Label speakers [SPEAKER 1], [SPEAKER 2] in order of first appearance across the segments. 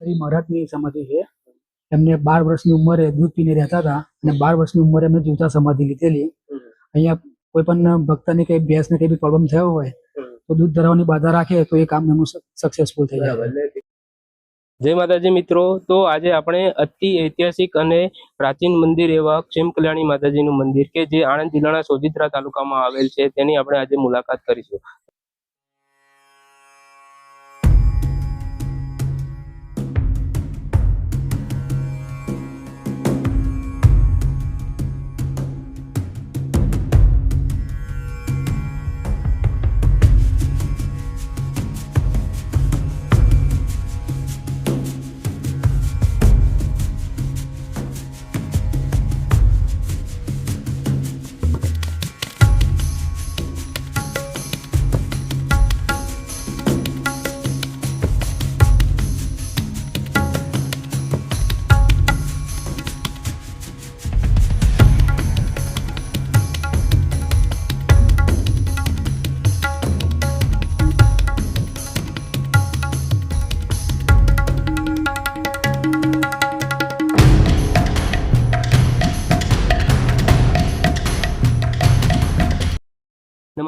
[SPEAKER 1] શ્રી મહારાજની સમાધિ છે. એમને બાર વર્ષની ઉંમરે દૂધ પીને રહેતા હતા અને બાર વર્ષની ઉંમરે એમને જીવતા સમાધિ લીધેલી. અહીંયા કોઈ પણ ભક્તને કઈ ભેંસને કઈ બી પ્રોબ્લેમ થયો હોય, તો દૂધ ધરાવવાની બાધા રાખે તો એ કામ એમનું સક્સેસફુલ થઈ જાય.
[SPEAKER 2] જય માતાજી મિત્રો. તો આજે આપણે અતિ ઐતિહાસિક અને પ્રાચીન મંદિર એવા ક્ષેમ કલ્યાણી માતાજીનું મંદિર કે જે આણંદ જિલ્લાના સોજિત્રા તાલુકામાં આવેલ છે, તેની આપણે આજે મુલાકાત કરીશું.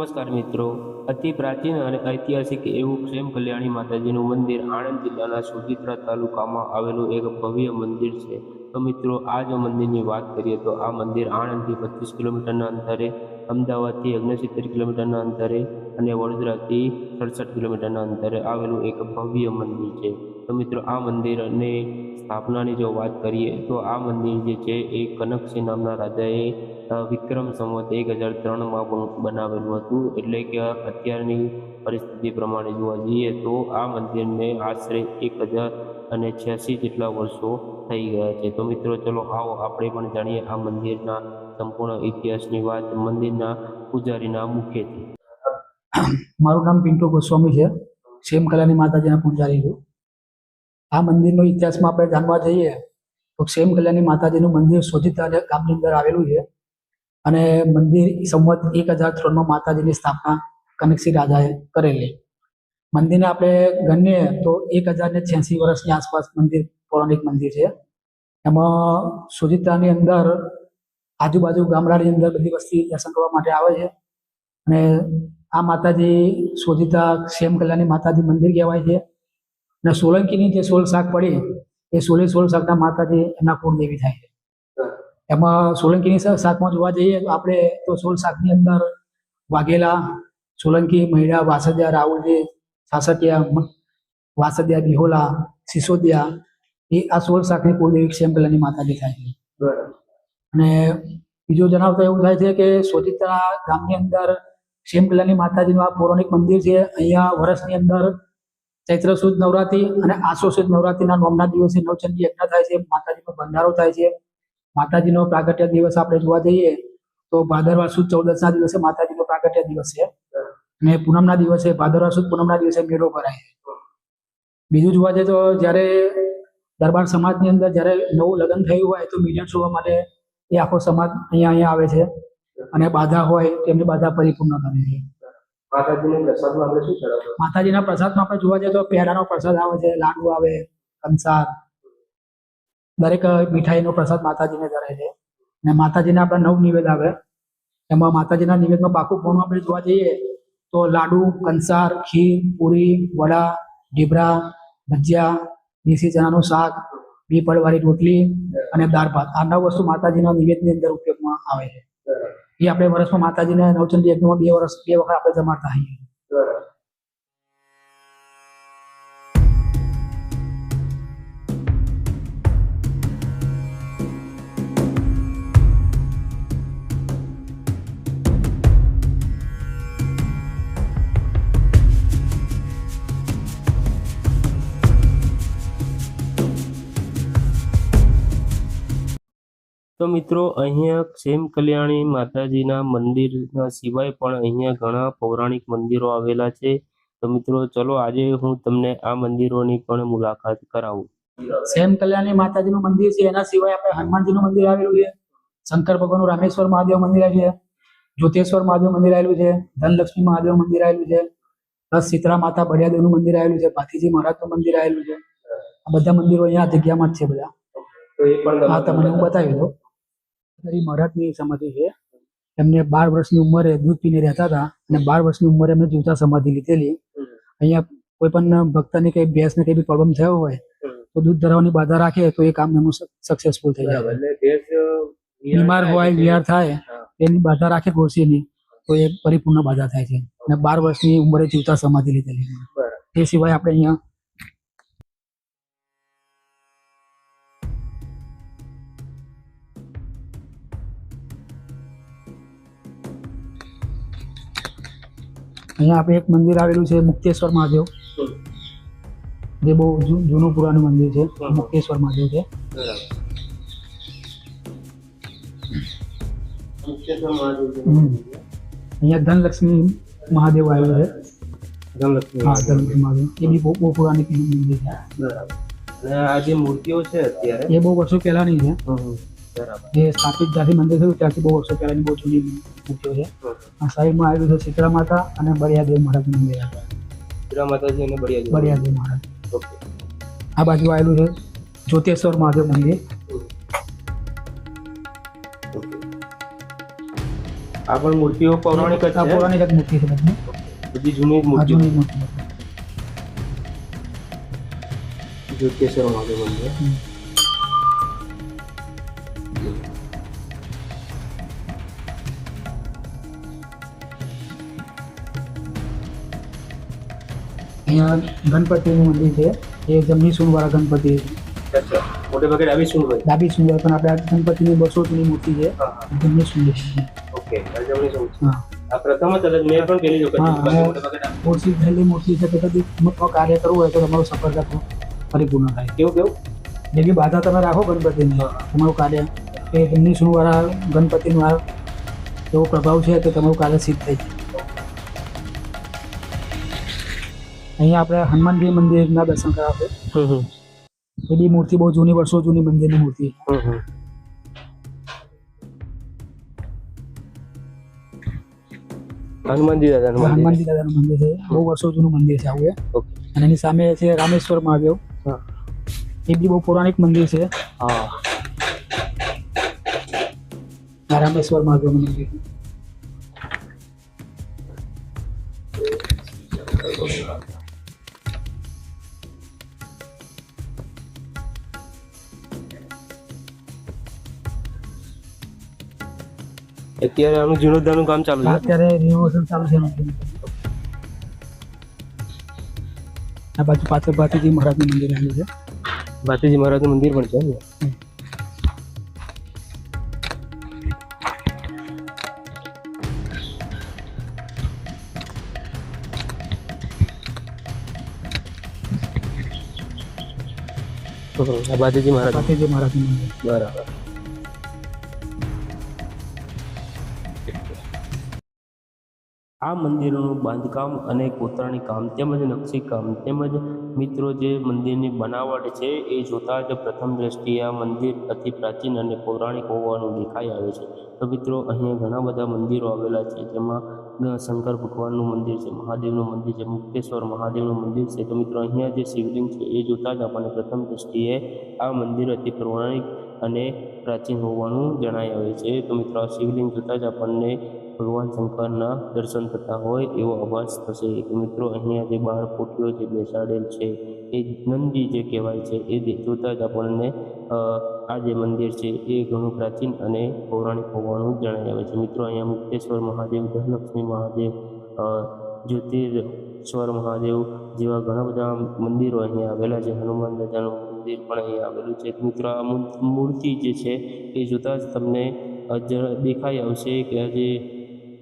[SPEAKER 2] નમસ્કાર મિત્રો. અતિ પ્રાચીન અને ઐતિહાસિક એવું ક્ષેમ કલ્યાણી માતાજીનું મંદિર આણંદ જિલ્લાના સોજિત્રા તાલુકામાં આવેલું એક ભવ્ય મંદિર છે. તો મિત્રો, આ જો મંદિરની વાત કરીએ તો આ મંદિર આણંદથી પચીસ કિલોમીટરના અંતરે અમદાવાદથી ઓગણસિત્તેર કિલોમીટરના અંતરે અને વડોદરાથી સડસઠ કિલોમીટરના અંતરે આવેલું એક ભવ્ય મંદિર છે. તો મિત્રો, આ મંદિરને સ્થાપનાની જો વાત કરીએ, તો આ મંદિર જે છે એ કનકસિંહ નામના રાજાએ વિક્રમ સંવત એક હજાર ત્રણમાં બનાવેલું હતું. એટલે કે અત્યારની પરિસ્થિતિ પ્રમાણે જોવા જઈએ તો આ મંદિરને આશરે એક હજાર અને છ્યાસી જેટલા વર્ષો થઈ ગયા છે. તો મિત્રો, ચલો આવો આપણે પણ જાણીએ આ મંદિરના સંપૂર્ણ ઇતિહાસની વાત. મંદિરના પૂજારીના મુખ્યથી
[SPEAKER 1] મારું નામ પિન્ટુ ગોસ્વામી છે. શેમ કલાની માતાજીના પૂજારી છું. આ મંદિરનો ઇતિહાસમાં આપણે જાણવા જઈએ તો શેમ કલ્યાણી માતાજીનું મંદિર સોજિત્રા ગામની અંદર આવેલું છે. અને મંદિર સંવત એક હજાર ત્રણમાં માતાજીની સ્થાપના કનકસિંહ રાજાએ કરેલી. મંદિરને આપણે ગણીએ તો એક હજાર ને છ્યાસી વર્ષની આસપાસ મંદિર, પૌરાણિક મંદિર છે. એમાં સુજિત્રાની અંદર આજુબાજુ ગામડાની અંદર બધી વસ્તી દર્શન કરવા માટે આવે છે. અને આ માતાજી શોધિતા શ્યામ કલ્યાણી માતાજી મંદિર કહેવાય છે. અને સોલંકીની જે સોળ શાક પડી, એ સોળે સોળ શાકના માતાજી એમના કુળદેવી થાય છે. એમાં સોલંકીની શાકમાં જોવા જઈએ આપણે તો સોળ શાકની અંદર વાઘેલા સોલંકી મહિડા વાસદિયા રાહુલજી સાસટિયા વાસદિયા બિહોલા સિસોદિયા એ આ સોળ શાકની કુળદેવી કલ્યાણી માતાજી થાય છે. અને બીજું જણાવતા એવું થાય છે કે સોજિત્રા ગામની અંદર કલ્યાણી માતાજીનું આ પૌરાણિક મંદિર છે. અહીંયા વર્ષની અંદર ચૈત્ર સુદ નવરાત્રી અને આસો સુદ નવરાત્રીના નોમના દિવસે નવચંડી યજ્ઞ થાય છે. માતાજીનો ભંડારો થાય છે. માતાજીનો પ્રાગટ્ય દિવસ આપણે જોવા જઈએ તો ભાદરવા સુદ ચૌદસના દિવસે માતાજીનો પ્રાગટ્ય દિવસ છે. અને પૂનમના દિવસે ભાદરવા સુદ પૂનમના દિવસે મેળો ભરાય. છે બીજું જોવા જઈએ તો જ્યારે દરબાર સમાજની અંદર જ્યારે નવું લગ્ન થયું હોય તો મિલન જોવા માટે એ આખો સમાજ અહીંયા અહીંયા આવે છે. અને બાધા હોય તેમની બાધા પરિપૂર્ણ કરે છે.
[SPEAKER 2] માતાજીને પ્રસાદમાં આપણે
[SPEAKER 1] જોવા જઈએ તો પેડાનો પ્રસાદ આવે છે લાડુ આવે કંસાર. દરેક મીઠાઈનો પ્રસાદ માતાજીને ધરે છે. અને માતાજીને આપણે નવ નિવેદ આવે. એમાં માતાજીના નિવેદમાં પાકું ફોર્મ આપણે જોવા જઈએ તો લાડુ, કંસાર, ખીર, પૂરી, વડા, ઢીબરા, ભજીયા, દેશી ચણાનું શાક, બી પડવાળી રોટલી અને દાળ ભાત. આ નવ વસ્તુ માતાજીના નિવેદની અંદર ઉપયોગમાં આવે છે. એ આપણે વર્ષમાં માતાજીને નવચંડી યજ્ઞમાં બે વર્ષ બે વખત આપણે જમાડતા હોઈએ
[SPEAKER 2] તો મિત્રો અહીંયા ક્ષેમ કલ્યાણી માતાજીના મંદિરના સિવાય પણ અહીંયા ઘણા પૌરાણિક મંદિરો આવેલા છે. તો મિત્રો ચલો આજે હું તમને આ મંદિરોની પણ મુલાકાત કરાવું.
[SPEAKER 1] સેમ કલ્યાણી માતાજીનું મંદિર છે. એના સિવાય આપણે હનુમાનજીનું મંદિર આવેલું છે. શંકર ભગવાનનું રામેશ્વર મહાદેવ મંદિર આવેલું છે. જ્યોતેશ્વર મહાદેવ મંદિર આવેલું છે. ધનલક્ષ્મી મહાદેવ મંદિર આવેલું છે. પ્લસ સીતરા માતા બળિયાદેવનું મંદિર આવેલું છે. ભાતીજી મહારાજનું મંદિર આવેલું છે. આ બધા મંદિરો અહીંયા જગ્યામાં જ છે બધા.
[SPEAKER 2] પણ
[SPEAKER 1] હા તમને હું બતાવી દઉં. હરી મરાઠની સમાધિ છે. એમને બાર વર્ષની ઉંમરે દૂધ પીને રહેતા હતા અને બાર વર્ષની ઉંમરે એમને જીવતા સમાધિ લીધેલી. અહીંયા કોઈ પણ ભક્તને કઈ ભેંસને કઈ બી પ્રોબ્લેમ થયો હોય તો દૂધ ધરાવવાની બાધા રાખે તો એ કામ એમનું સક્સેસફુલ થઈ જાય. બીમાર હોય વિહાર થાય એની બાધા રાખે ગોસીની તો એ પરિપૂર્ણ બાધા થાય છે. અને બાર વર્ષની ઉંમરે જીવતા સમાધિ લીધેલી. એ સિવાય આપણે અહીંયા અહીંયા આપણે એક મંદિર આવેલું છે મુક્તેશ્વર મહાદેવ. જે બહુ જૂનું પુરાનું મંદિર છે. મુક્તેશ્વર મહાદેવ છે. અહીંયા ધનલક્ષ્મી મહાદેવ આવેલું છે.
[SPEAKER 2] ધનલક્ષ્મી
[SPEAKER 1] હા ધનલક્ષ્મી મહાદેવ. એ બી બહુ પુરાની મંદિર છે.
[SPEAKER 2] બરાબર. આ જે મૂર્તિઓ છે અત્યારે?
[SPEAKER 1] એ બહુ વર્ષો પહેલાની છે. જે સ્થાપિત જ્યાંથી મંદિર થયું ત્યાંથી બહુ વર્ષો પહેલાની બહુ જૂની મૂર્તિઓ છે. આ સાઈડમાં આવેલું છે શીતળા માતા અને બળિયાદેવ મહારાજનું મંદિર.
[SPEAKER 2] હીરા માતાજી અને બળિયાદેવ
[SPEAKER 1] બળિયાદેવ મહારાજ.
[SPEAKER 2] ઓકે.
[SPEAKER 1] આ બાજુ આવેલું છે જ્યોતેશ્વર મહાદેવ મંદિર.
[SPEAKER 2] આ પણ મૂર્તિઓ પૌરાણિક છે?
[SPEAKER 1] પૌરાણિક જ મૂર્તિ છે બધી.
[SPEAKER 2] બધી જૂની મૂર્તિ
[SPEAKER 1] જૂની મૂર્તિ
[SPEAKER 2] જ્યોતેશ્વર મહાદેવ મંદિર.
[SPEAKER 1] અહીંયા ગણપતિનું મંદિર છે. એ જમની સુનવાળા ગણપતિ
[SPEAKER 2] મોટે ભાગે ડાબી શું હોય.
[SPEAKER 1] ડાબી સૂંઢ પણ આપણે આ ગણપતિની બસો જૂની મૂર્તિ છે. જમની છે.
[SPEAKER 2] ઓકે
[SPEAKER 1] હા.
[SPEAKER 2] પ્રથમ જ મેં પણ પેલી વખત. મોટે
[SPEAKER 1] મૂર્તિ છે કદી કાર્ય કરવું હોય તો તમારું સફળતા પરિપૂર્ણ થાય.
[SPEAKER 2] કેવું કેવું?
[SPEAKER 1] જે બી બાધા તમે રાખો ગણપતિને તમારું કાર્ય એ જમની સૂંઢવાળા ગણપતિનું આ એવો પ્રભાવ છે કે તમારું કાર્ય સિદ્ધ થઈ જાય. અહીંયા આપણે હનુમાનજી મંદિરના દર્શન
[SPEAKER 2] કરાવે
[SPEAKER 1] એ બી મૂર્તિ બહુ જૂની વર્ષો જૂની મંદિરની મૂર્તિ.
[SPEAKER 2] હનુમાનજી દાદા
[SPEAKER 1] હનુમાનજી દાદાનું મંદિર છે. બહુ વર્ષો જૂનું મંદિર છે આવું અને એની સામે છે રામેશ્વર મહાદેવ.
[SPEAKER 2] હા.
[SPEAKER 1] એ બી બહુ પૌરાણિક મંદિર છે.
[SPEAKER 2] હા.
[SPEAKER 1] રામેશ્વર મહાદેવ મંદિર.
[SPEAKER 2] અત્યારે આનું જીર્ણોદ્ધારનું કામ ચાલુ છે.
[SPEAKER 1] અત્યારે રિનોવેશન ચાલુ છે આ બાજુ પાછળ ભાતીજી મહારાજનું મંદિર આવ્યું છે.
[SPEAKER 2] ભાતીજી મહારાજનું મંદિર પણ છે ને? ભાતીજી મહારાજ
[SPEAKER 1] મહારાજનું મંદિર.
[SPEAKER 2] બરાબર. આ મંદિરોનું બાંધકામ અને કોતરણી કામ તેમજ નકશીકામ તેમજ મિત્રો જે મંદિરની બનાવટ છે એ જોતાં જ પ્રથમ દ્રષ્ટિએ આ મંદિર અતિ પ્રાચીન અને પૌરાણિક હોવાનું દેખાઈ આવે છે. તો મિત્રો, અહીંયા ઘણા બધા મંદિરો આવેલા છે, જેમાં શંકર ભગવાનનું મંદિર છે, મહાદેવનું મંદિર છે, મુક્તેશ્વર મહાદેવનું મંદિર છે. તો મિત્રો, અહીંયા જે શિવલિંગ છે એ જોતાં જ આપણને પ્રથમ દ્રષ્ટિએ આ મંદિર અતિ પૌરાણિક અને પ્રાચીન હોવાનું જણાઈ આવે છે. તો મિત્રો શિવલિંગ જોતાં જ આપણને ભગવાન શંકરના દર્શન થતા હોય એવો અવાજ થશે. મિત્રો, અહીંયા જે બાર ફૂટીઓ જે બેસાડેલ છે, એ નંદી જે કહેવાય છે, એ જોતાં જ આપણને આ જે મંદિર છે, એ ઘણું પ્રાચીન અને પૌરાણિક હોવાનું જણાઈ આવે છે. મિત્રો, અહીંયા મુક્તેશ્વર મહાદેવ, ધનલક્ષ્મી મહાદેવ જ્યોતિર્શ્વર મહાદેવ જેવા ઘણા બધા મંદિરો અહીંયા આવેલા છે. હનુમાન દાદાનું મંદિર પણ અહીંયા આવેલું છે. મિત્ર મિત્રો આ મૂર્તિ જે છે એ જોતાં જ તમને દેખાઈ આવશે કે આ જે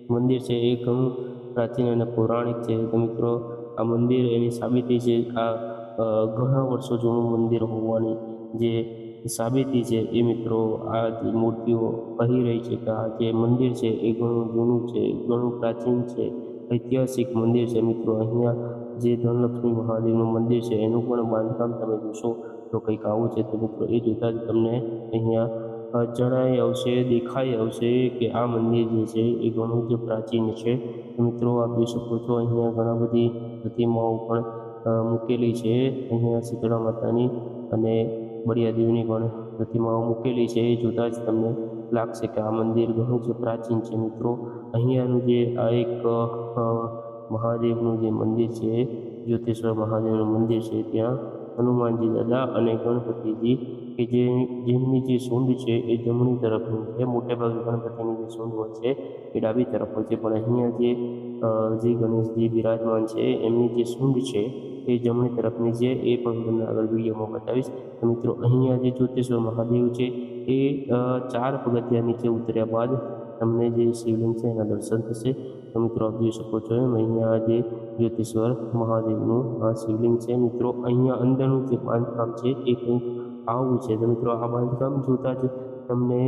[SPEAKER 2] મંદિર છે એ ઘણું પ્રાચીન અને પૌરાણિક છે. તો મિત્રો, આ મંદિર એની સાબિતી છે આ ઘણા વર્ષો જૂનું મંદિર હોવાની જે સાબિતી છે એ મિત્રો આ જે મૂર્તિઓ કહી રહી છે કે આ જે મંદિર છે એ ઘણું જૂનું છે, ઘણું પ્રાચીન છે, ઐતિહાસિક મંદિર છે. મિત્રો, અહીંયા જે ધનલક્ષ્મી મહાદેવનું મંદિર છે એનું પણ બાંધકામ તમે જોશો તો કંઈક આવું છે તો મિત્રો એ જોતાં જ તમને અહીંયા જણાઈ આવશે, દેખાઈ આવશે કે આ મંદિર જે છે એ ઘણું જ પ્રાચીન છે. મિત્રો આપ જોઈ શકો છો અહીંયા ઘણા બધી પ્રતિમાઓ પણ મૂકેલી છે. અહીંયા શીતળા માતાની અને બળિયાદેવની પણ પ્રતિમાઓ મૂકેલી છે. એ જોતાં જ તમને લાગશે કે આ મંદિર ઘણું જ પ્રાચીન છે મિત્રો. અહીંયાનું જે આ એક મહાદેવનું જે મંદિર છે, જ્યોતિશ્વર મહાદેવનું મંદિર છે ત્યાં હનુમાનજી દાદા અને ગણપતિજી કે જે જેમની જે સૂંઢ છે એ જમણી તરફની છે, મોટે ભાગે ગણપતિની જે સૂંઢ હોય છે એ ડાબી તરફ હોય છે. પણ અહીંયા જે જે ગણેશજી બિરાજમાન છે, એમની જે સૂંઢ છે એ જમણી તરફની છે, એ પણ હું તમને આગળ વિડીયોમાં બતાવીશ. તો મિત્રો, અહીંયા જે જ્યોતિશ્વર મહાદેવ છે એ ચાર પગથિયા નીચે ઉતર્યા બાદ તમને જે શિવલિંગ છે એના દર્શન થશે. તો મિત્રો આપ જોઈ શકો છો એમ. અહીંયા જે જ્યોતિશ્વર મહાદેવનું આ શિવલિંગ છે. મિત્રો, અહીંયા અંદરનું જે બાંધકામ છે એ કંઈક આવું છે. તો મિત્રો, આ બાંધકામ જોતાં જ તમને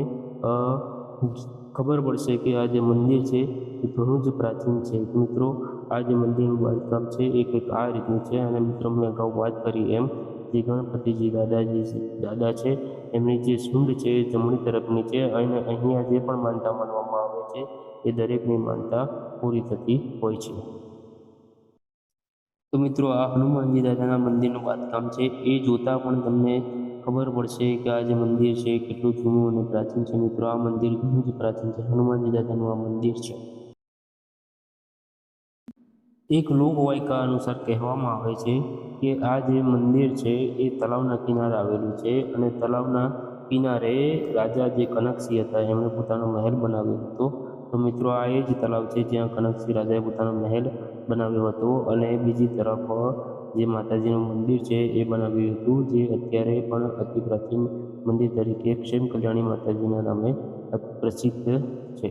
[SPEAKER 2] ખબર પડશે કે આ જે મંદિર છે એ ઘણું જ પ્રાચીન છે. મિત્રો, આ જે મંદિરનું બાંધકામ છે એ કંઈક આ રીતનું છે. અને મિત્રો મેં અગાઉ વાત કરી એમ જે ગણપતિજી દાદાજી દાદા છે, એમની જે સૂંઢ છે એ જમણી તરફની છે. અને અહીંયા જે પણ માનતા માનવામાં આવે છે, એ દરેકની માનતા પૂરી થતી હોય છે. તો મિત્રો, આ હનુમાનજી દાદાના મંદિરનું બાંધકામ છે, એ જોતાં પણ તમને ખબર પડશે કે આ જે મંદિર છે કેટલું જૂનું અને પ્રાચીન છે. મિત્રો, આ મંદિર ઘણું જ પ્રાચીન છે. હનુમાનજી દાદાનું આ મંદિર છે. એક લોકવાયકા અનુસાર કહેવામાં આવે છે કે આ જે મંદિર છે, એ તળાવના કિનારે આવેલું છે અને તળાવના કિનારે રાજા જે કનકસિંહ હતા, એમણે પોતાનો મહેલ બનાવ્યો હતો. તો મિત્રો આ એ જ તળાવ છે જ્યાં કનકસિંહ રાજાએ પોતાનો મહેલ બનાવ્યો હતો અને બીજી તરફ જે માતાજીનું મંદિર છે એ બનાવ્યું હતું, જે અત્યારે પણ અતિ પ્રાચીન મંદિર તરીકે ક્ષેમ કલ્યાણી માતાજીના નામે પ્રસિદ્ધ છે.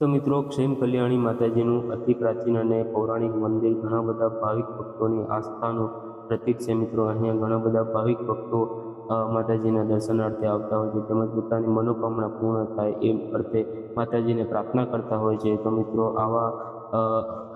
[SPEAKER 2] તો મિત્રો ક્ષેમ કલ્યાણી માતાજીનું અતિ પ્રાચીન અને પૌરાણિક મંદિર ઘણા બધા ભાવિક ભક્તોની આસ્થાનું પ્રતીક છે મિત્રો. અહીંયા ઘણા બધા ભાવિક ભક્તો માતાજીના દર્શનાર્થે આવતા હોય છે. તેમજ પોતાની મનોકામના પૂર્ણ થાય એ અર્થે માતાજીને પ્રાર્થના કરતા હોય છે. તો મિત્રો, આવા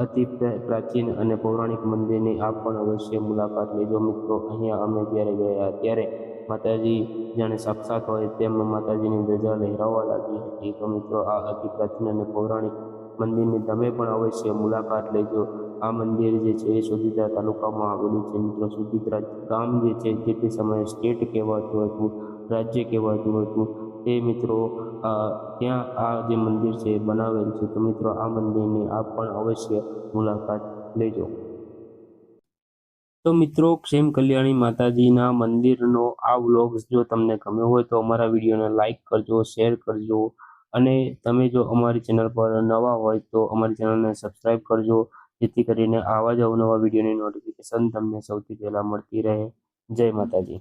[SPEAKER 2] અતિ પ્રાચીન અને પૌરાણિક મંદિરની આપ પણ અવશ્ય મુલાકાત લેજો મિત્રો. અહીંયા અમે જ્યારે ગયા ત્યારે માતાજી જાણે સાક્ષાત હોય તેમ માતાજીની ધજા લહેરાવવા લાગી હતી. તો મિત્રો, આ અતિ પ્રાચીન અને પૌરાણિક મંદિરની તમે પણ અવશ્ય મુલાકાત લેજો. આ મંદિર જે છે એ સુધીધરા તાલુકામાં આવેલું છે. મિત્રો સુધીતરા ગામ જે છે તે તે સમયે સ્ટેટ કહેવાતું હતું, રાજ્ય કહેવાતું હતું. તે મિત્રો ત્યાં આ જે મંદિર છે બનાવેલ છે. તો મિત્રો, આ મંદિરની આપ પણ અવશ્ય મુલાકાત લેજો. તો મિત્રો ક્ષેમ કલ્યાણી માતાજીના મંદિરનો આ વ્લોગ જો તમને ગમ્યો હોય તો અમારા વિડીયોને લાઇક કરજો, શેર કરજો અને તમે જો અમારી ચેનલ પર નવા હોય તો અમારી ચેનલને સબસ્ક્રાઈબ કરજો. જેથી કરીને આવા જ અવનવા વિડીયોની નોટિફિકેશન તમને સૌથી પહેલાં મળતી રહે. જય માતાજી.